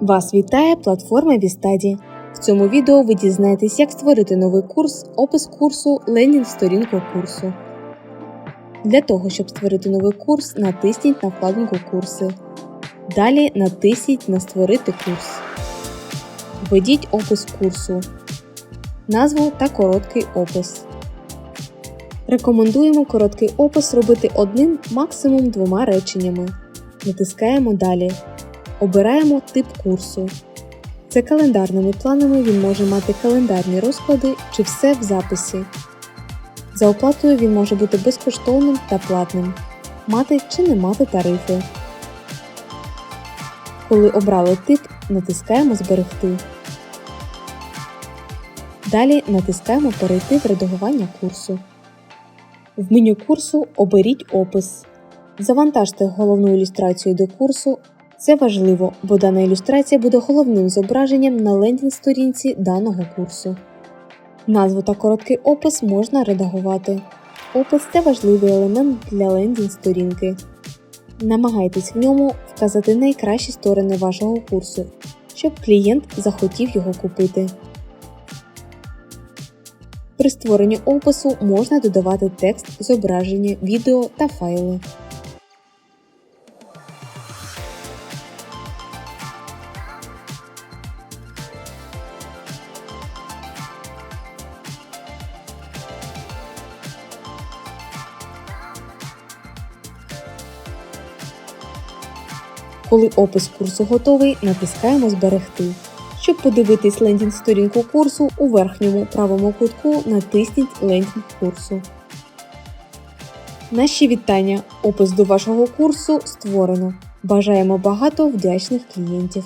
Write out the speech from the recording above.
Вас вітає платформа Вістаді. В цьому відео ви дізнаєтесь, як створити новий курс, опис курсу, лендінг сторінку курсу. Для того, щоб створити новий курс, натисніть на вкладинку Курси. Далі натисніть на Створити курс. Введіть опис курсу, назву та короткий опис. Рекомендуємо короткий опис робити одним, максимум двома реченнями. Натискаємо Далі. Обираємо тип курсу. За календарними планами він може мати календарні розклади чи все в записі. За оплатою він може бути безкоштовним та платним, мати чи не мати тарифи. Коли обрали тип, натискаємо Зберегти. Далі натискаємо Перейти в редагування курсу. В меню курсу оберіть опис. Завантажте головну ілюстрацію до курсу. Це важливо, бо дана ілюстрація буде головним зображенням на лендінг-сторінці даного курсу. Назву та короткий опис можна редагувати. Опис це важливий елемент для лендінг-сторінки. Намагайтесь в ньому вказати найкращі сторони вашого курсу, щоб клієнт захотів його купити. При створенні опису можна додавати текст, зображення, відео та файли. Коли опис курсу готовий, натискаємо Зберегти. Щоб подивитись лендінг сторінку курсу, у верхньому правому кутку натисніть лендінг курсу. Наші вітання! Опис до вашого курсу створено. Бажаємо багато вдячних клієнтів!